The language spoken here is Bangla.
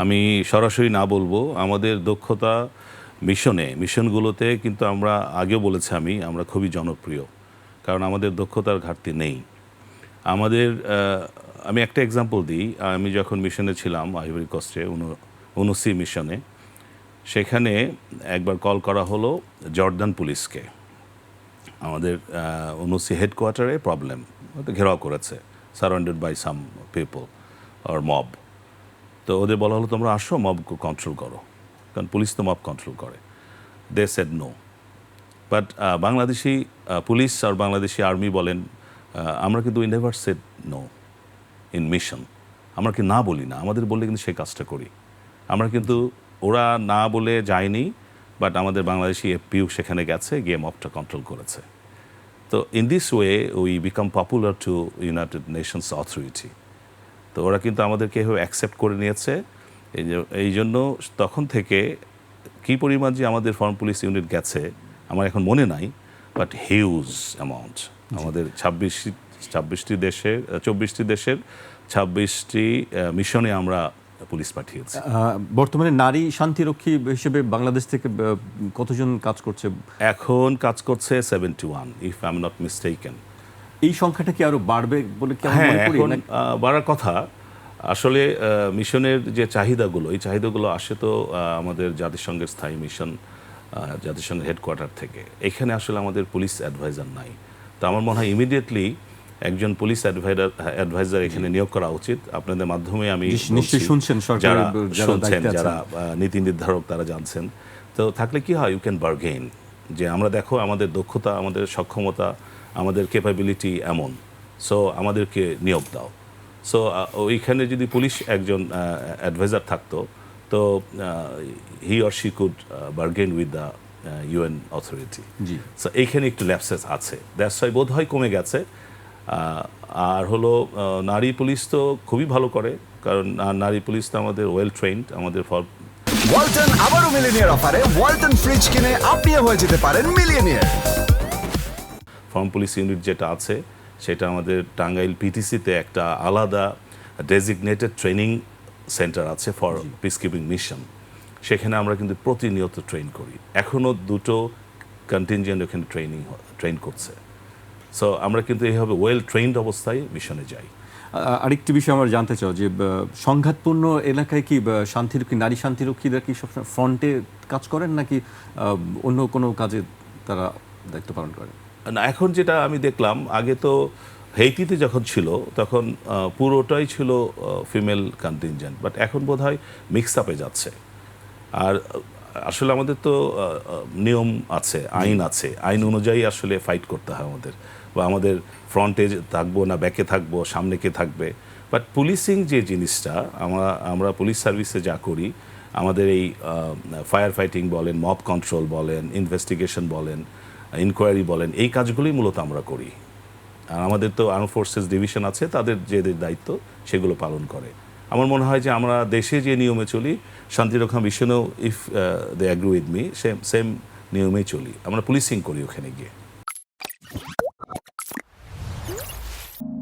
আমি সরাসরি না বলব, আমাদের দক্ষতা মিশনে, মিশনগুলোতে কিন্তু আমরা আগেও বলেছি আমি, আমরা খুবই জনপ্রিয়, কারণ আমাদের দক্ষতার ঘাটতি নেই। আমাদের আমি একটা এক্সাম্পল দিই, আমি যখন মিশনে ছিলাম আইভরি কস্টে অনুসি মিশনে, সেখানে একবার কল করা হলো জর্দান পুলিশকে। আমাদের অনুসি হেডকোয়ার্টারে প্রবলেম ঘেরাও করেছে সারাউন্ডেড বাই সাম পিপল আর মব তো ওদের বলা হলো, তোমরা আসো, মব কন্ট্রোল করো। কারণ পুলিশ তো মব কন্ট্রোল করে। They said no but Bangladeshi police R Bangladeshi army বলেন আমরা কিন্তু we said no in mission আমরা কি না বলি না? আমাদের বললে কিন্তু সেই কাজটা করি। আমরা কিন্তু, ওরা না বলে যায়নি বাট আমাদের বাংলাদেশি এফপিউ সেখানে গেছে, গিয়ে মবটা কন্ট্রোল করেছে। তো in this way we become popular to United Nations authority তো ওরা কিন্তু আমাদেরকে এভাবে অ্যাকসেপ্ট করে নিয়েছে। এই যে- এই জন্য তখন থেকে কী পরিমাণ যে আমাদের ফরেন পুলিশ ইউনিট গেছে আমার এখন মনে নাই বাট হিউজ অ্যামাউন্ট আমাদের ছাব্বিশ ছাব্বিশটি দেশের চব্বিশটি দেশের ছাব্বিশটি মিশনে আমরা পুলিশ পাঠিয়েছি। বর্তমানে নারী শান্তিরক্ষী হিসেবে বাংলাদেশ থেকে কতজন কাজ করছে? এখন কাজ করছে seventy one if I am not mistaken এই সংখ্যাটা কি আরও বাড়বে বলে কি আমরা হ্যাঁ মনে করি? এখন বাড়ার কথা আসলে মিশনের যে চাহিদাগুলো এই চাহিদাগুলো আসে তো আমাদের জাতিসংঘের স্থায়ী মিশন জাতিসংঘের হেডকোয়ার্টার থেকে। এখানে আসলে আমাদের পুলিশ অ্যাডভাইজার নাই। তো আমার মনে হয় ইমিডিয়েটলি একজন পুলিশ অ্যাডভাইজার অ্যাডভাইজার এখানে নিয়োগ করা উচিত। আপনাদের মাধ্যমে আমি নিশ্চয়ই- শুনছেন যারা যারা শুনছেন যারা নীতি নির্ধারক তারা জানছেন। তো থাকলে কি হয় ইউ ক্যান বার্গেইন যে আমরা দেখো আমাদের দক্ষতা আমাদের সক্ষমতা আমাদের ক্যাপাবিলিটি এমন। সো আমাদেরকে নিয়োগ দাও। সো ওইখানে যদি পুলিশ একজন অ্যাডভাইজার থাকতো তো he or she could bargain with the UN authority G. So এইখানে একটু ল্যাপসেস আছে। দ্যাটস ওয়াই বোধ হয় কমে গেছে। আর হলো নারী পুলিশ তো খুবই ভালো করে কারণ নারী পুলিশ তো আমাদের ওয়েল ট্রেন্ড আমাদের ফর ওয়ালটন আবারও মিলিনিয়ার অফারে ওয়ালটন ফ্রিজ কিনে আপনিও হয়ে যেতে পারেন মিলিয়নিয়ার। ফর্ম পুলিশ ইউনিট যেটা আছে সেটা আমাদের টাঙ্গাইল পিটিসিতে একটা আলাদা ডেজিগনেটেড ট্রেনিং সেন্টার আছে ফর পিস কিপিং মিশন সেখানে আমরা কিন্তু প্রতিনিয়ত ট্রেন করি। এখনও দুটো কন্টিনজেন্ট ওখানে ট্রেনিং ট্রেন করছে। সো আমরা কিন্তু এইভাবে ওয়েল ট্রেন্ড অবস্থায় মিশনে যাই। আরেকটি বিষয় আমার জানতে চাও যে সংঘাতপূর্ণ এলাকায় কি শান্তিরক্ষী নারী শান্তিরক্ষীরা কি সবসময় ফ্রন্টে কাজ করেন নাকি অন্য কোনো কাজে তারা দায়িত্ব পালন করেন? না, এখন যেটা আমি দেখলাম, আগে তো হেইতিতে যখন ছিল, তখন পুরোটাই ছিল ফিমেল কন্টিনজেন্ট বাট এখন বোধ হয় মিক্স আপে যাচ্ছে। আর আসলে আমাদের তো নিয়ম আছে আইন আছে। আইন অনুযায়ী আসলে ফাইট করতে হয় আমাদের। বা আমাদের ফ্রন্টে থাকব না ব্যাকে থাকব সামনে কে থাকবে। বাট পুলিশিং যে জিনিসটা আমরা আমরা পুলিশ সার্ভিসে যা করি আমাদের এই ফায়ার ফাইটিং বলেন মব কন্ট্রোল বলেন ইনভেস্টিগেশন বলেন ইনকোয়ারি বলেন এই কাজগুলোই মূলত আমরা করি। আর আমাদের তো আর্ম ফোর্সেস ডিভিশন আছে তাদের যে দায়িত্ব সেগুলো পালন করে। আমার মনে হয় যে আমরা দেশে যে নিয়মে চলি, শান্তিরক্ষা মিশনেও if they agree with me same same নিয়মেই চলি। আমরা পুলিশিং করি ওখানে গিয়ে।